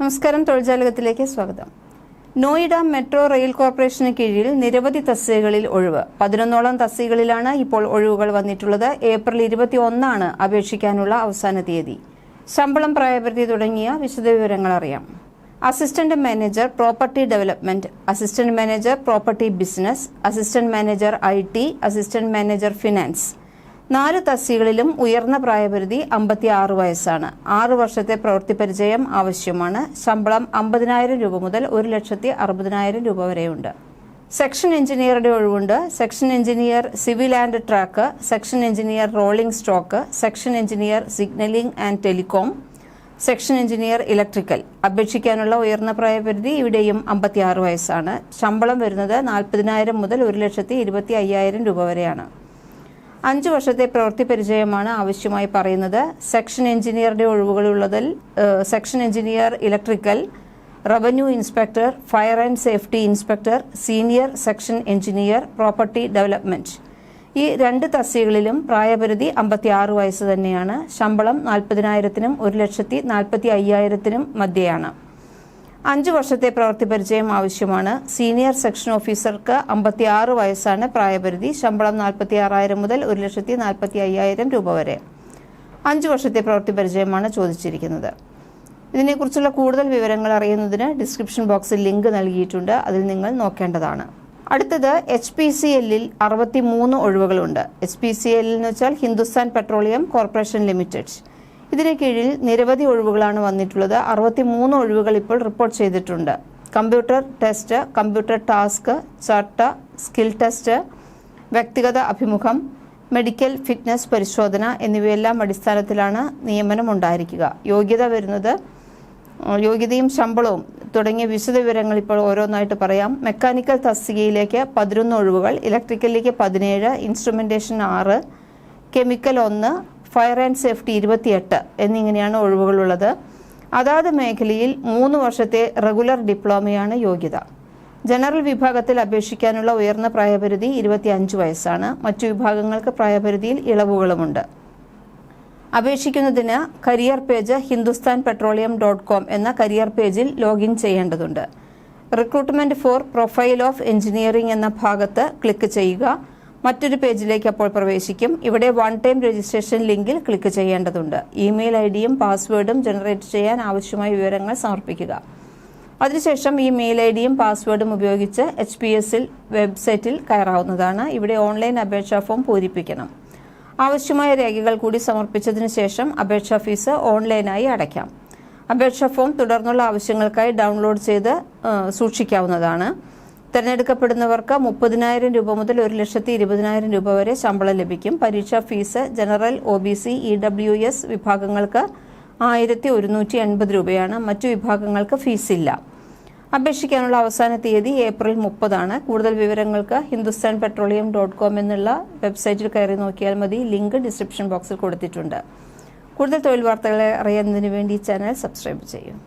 നമസ്കാരം തൊഴിൽജാലകത്തിലേക്ക് സ്വാഗതം. Noida metro rail corporation കീഴിൽ നിരവധി തസ്തികകളിൽ ഒഴിവ്. പതിനൊന്നോളം തസ്തികകളിലാണ് ഇപ്പോൾ ഒഴിവുകൾ വന്നിട്ടുള്ളത്. ഏപ്രിൽ ഇരുപത്തി ഒന്നാണ് അപേക്ഷിക്കാനുള്ള അവസാന തീയതി. ശമ്പളം പ്രായപരിധി തുടങ്ങിയ വിശദവിവരങ്ങൾ അറിയാം. Assistant manager property development assistant manager property business assistant manager I assistant manager finance. നാല് തസ്തികളിലും ഉയർന്ന പ്രായപരിധി അമ്പത്തി ആറ് വയസ്സാണ്. ആറ് വർഷത്തെ പ്രവൃത്തി പരിചയം ആവശ്യമാണ്. ശമ്പളം അമ്പതിനായിരം രൂപ മുതൽ ഒരു ലക്ഷത്തി അറുപതിനായിരം രൂപ വരെയുണ്ട്. സെക്ഷൻ എഞ്ചിനീയറുടെ ഒഴിവുണ്ട്. Section engineer civil and track section engineer rolling stock section engineer signalling and telecom section engineer electrical. അപേക്ഷിക്കാനുള്ള ഉയർന്ന പ്രായപരിധി ഇവിടെയും അമ്പത്തിയാറ് വയസ്സാണ്. ശമ്പളം വരുന്നത് നാൽപ്പതിനായിരം മുതൽ ഒരു ലക്ഷത്തി ഇരുപത്തി അയ്യായിരം രൂപ വരെയാണ്. അഞ്ച് വർഷത്തെ പ്രവൃത്തി പരിചയമാണ് ആവശ്യമായി പറയുന്നത്. സെക്ഷൻ എഞ്ചിനീയറുടെ ഒഴിവുകളുള്ളതിൽ section engineer electrical revenue inspector fire and safety inspector senior section engineer property development. ഈ രണ്ട് തസ്തികകളിലും പ്രായപരിധി അമ്പത്തി ആറ് വയസ്സ് തന്നെയാണ്. ശമ്പളം നാൽപ്പതിനായിരത്തിനും ഒരു ലക്ഷത്തി നാൽപ്പത്തി അയ്യായിരത്തിനും മധ്യയാണ്. അഞ്ച് വർഷത്തെ പ്രവൃത്തി പരിചയം ആവശ്യമാണ്. സീനിയർ സെക്ഷൻ ഓഫീസർക്ക് അമ്പത്തി ആറ് വയസ്സാണ് പ്രായപരിധി. ശമ്പളം നാൽപ്പത്തി ആറായിരം മുതൽ ഒരു ലക്ഷത്തി നാൽപ്പത്തി അയ്യായിരം രൂപ വരെ. അഞ്ചു വർഷത്തെ പ്രവൃത്തി പരിചയമാണ് ചോദിച്ചിരിക്കുന്നത്. ഇതിനെക്കുറിച്ചുള്ള കൂടുതൽ വിവരങ്ങൾ അറിയുന്നതിന് ഡിസ്ക്രിപ്ഷൻ ബോക്സിൽ ലിങ്ക് നൽകിയിട്ടുണ്ട്. അതിൽ നിങ്ങൾ നോക്കേണ്ടതാണ്. അടുത്തത് എച്ച് പി സി എല്ലിൽ അറുപത്തി മൂന്ന് ഒഴിവുകളുണ്ട്. എച്ച് പി സി എല്ലിൽ എന്ന് വെച്ചാൽ ഹിന്ദുസ്ഥാൻ പെട്രോളിയം കോർപ്പറേഷൻ ലിമിറ്റഡ്. ഇതിന് കീഴിൽ നിരവധി ഒഴിവുകളാണ് വന്നിട്ടുള്ളത്. അറുപത്തി മൂന്ന് ഒഴിവുകൾ ഇപ്പോൾ റിപ്പോർട്ട് ചെയ്തിട്ടുണ്ട്. കമ്പ്യൂട്ടർ ടെസ്റ്റ് കമ്പ്യൂട്ടർ ടാസ്ക് ചട്ട സ്കിൽ ടെസ്റ്റ് വ്യക്തിഗത അഭിമുഖം മെഡിക്കൽ ഫിറ്റ്നസ് പരിശോധന എന്നിവയെല്ലാം അടിസ്ഥാനത്തിലാണ് നിയമനം ഉണ്ടായിരിക്കുക. യോഗ്യത വരുന്നത് യോഗ്യതയും ശമ്പളവും തുടങ്ങിയ വിശദവിവരങ്ങൾ ഇപ്പോൾ ഓരോന്നായിട്ട് പറയാം. മെക്കാനിക്കൽ തസ്തികയിലേക്ക് പതിനൊന്ന് ഒഴിവുകൾ ഇലക്ട്രിക്കലിലേക്ക് പതിനേഴ് ഇൻസ്ട്രുമെന്റേഷൻ ആറ് കെമിക്കൽ ഒന്ന് ഫയർ ആൻഡ് സേഫ്റ്റി ഇരുപത്തിയെട്ട് എന്നിങ്ങനെയാണ് ഒഴിവുകളുള്ളത്. അതാത് മേഖലയിൽ മൂന്ന് വർഷത്തെ റെഗുലർ ഡിപ്ലോമയാണ് യോഗ്യത. ജനറൽ വിഭാഗത്തിൽ അപേക്ഷിക്കാനുള്ള ഉയർന്ന പ്രായപരിധി ഇരുപത്തിയഞ്ച് വയസ്സാണ്. മറ്റു വിഭാഗങ്ങൾക്ക് പ്രായപരിധിയിൽ ഇളവുകളുമുണ്ട്. അപേക്ഷിക്കുന്നതിന് career page Hindustan Petroleum dot com എന്ന കരിയർ പേജിൽ ലോഗിൻ ചെയ്യേണ്ടതുണ്ട്. Recruitment for profile of engineering എന്ന ഭാഗത്ത് ക്ലിക്ക് ചെയ്യുക. മറ്റൊരു പേജിലേക്ക് അപ്പോൾ പ്രവേശിക്കും. ഇവിടെ വൺ ടൈം രജിസ്ട്രേഷൻ ലിങ്കിൽ ക്ലിക്ക് ചെയ്യേണ്ടതുണ്ട്. ഇമെയിൽ ഐ ഡിയും പാസ്വേഡും ജനറേറ്റ് ചെയ്യാൻ ആവശ്യമായ വിവരങ്ങൾ സമർപ്പിക്കുക. അതിനുശേഷം ഈ മെയിൽ ഐ ഡിയും പാസ്വേഡും ഉപയോഗിച്ച് എച്ച് പി എസിൽ വെബ്സൈറ്റിൽ കയറാവുന്നതാണ്. ഇവിടെ ഓൺലൈൻ അപേക്ഷാ ഫോം പൂരിപ്പിക്കണം. ആവശ്യമായ രേഖകൾ കൂടി സമർപ്പിച്ചതിന് ശേഷം അപേക്ഷാ ഫീസ് ഓൺലൈനായി അടയ്ക്കാം. അപേക്ഷാ ഫോം തുടർന്നുള്ള ആവശ്യങ്ങൾക്കായി ഡൗൺലോഡ് ചെയ്ത് സൂക്ഷിക്കാവുന്നതാണ്. തിരഞ്ഞെടുക്കപ്പെടുന്നവർക്ക് മുപ്പതിനായിരം രൂപ മുതൽ ഒരു ലക്ഷത്തി ഇരുപതിനായിരം രൂപ വരെ ശമ്പളം ലഭിക്കും. പരീക്ഷാ fees general O B C E W S വിഭാഗങ്ങൾക്ക് ആയിരത്തി ഒരുന്നൂറ്റി എൺപത് രൂപയാണ്. മറ്റു വിഭാഗങ്ങൾക്ക് ഫീസില്ല. അപേക്ഷിക്കാനുള്ള അവസാന തീയതി ഏപ്രിൽ മുപ്പതാണ്. കൂടുതൽ വിവരങ്ങൾക്ക് ഹിന്ദുസ്ഥാൻ പെട്രോളിയം ഡോട്ട് കോം എന്നുള്ള വെബ്സൈറ്റിൽ കയറി നോക്കിയാൽ മതി. ലിങ്ക് ഡിസ്ക്രിപ്ഷൻ ബോക്സിൽ കൊടുത്തിട്ടുണ്ട്. കൂടുതൽ തൊഴിൽ വാർത്തകളെ അറിയുന്നതിന് വേണ്ടി ചാനൽ സബ്സ്ക്രൈബ് ചെയ്യും.